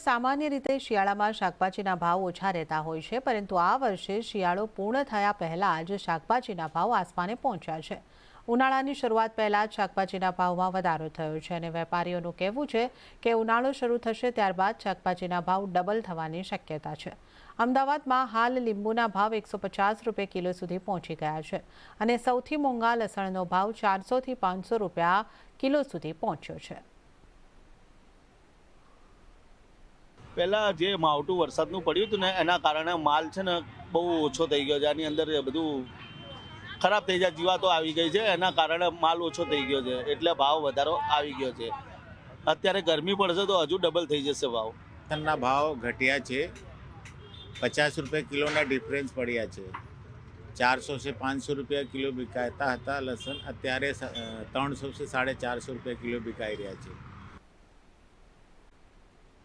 સામાન્ય રીતે શિયાળામાં શાકભાજીના ભાવ ઓછા રહેતા હોય છે, પરંતુ આ વર્ષે શિયાળો પૂર્ણ થયા પહેલાં જ શાકભાજીના ભાવ આસમાને પહોંચ્યા છે. ઉનાળાની શરૂઆત પહેલાં જ શાકભાજીના ભાવમાં વધારો થયો છે અને વેપારીઓનું કહેવું છે કે ઉનાળો શરૂ થશે ત્યારબાદ શાકભાજીના ભાવ ડબલ થવાની શક્યતા છે. અમદાવાદમાં હાલ લીંબુના ભાવ એકસો પચાસ રૂપિયા કિલો સુધી પહોંચી ગયા છે અને સૌથી મોંઘા લસણનો ભાવ ચારસોથી પાંચસો રૂપિયા કિલો સુધી પહોંચ્યો છે. પહેલાં જે માવઠું વરસાદનું પડ્યું હતું ને, એના કારણે માલ છે ને બહુ ઓછો થઈ ગયો છે. આની અંદર બધું ખરાબ થઈ જાય, જીવાતો આવી ગઈ છે. એના કારણે માલ ઓછો થઈ ગયો છે. એટલે ભાવ વધારો આવી ગયો છે. અત્યારે ગરમી પડશે તો હજુ ડબલ થઈ જશે ભાવ. ના ભાવ ઘટ્યા છે. પચાસ રૂપિયા કિલોના ડિફરન્સ પડ્યા છે. ચારસો से પાંચસો રૂપિયા કિલો વિકાતા હતા. લસણ અત્યારે ત્રણસો से સાડે ચારસો રૂપિયા કિલો વિકાઈ રહ્યા છે.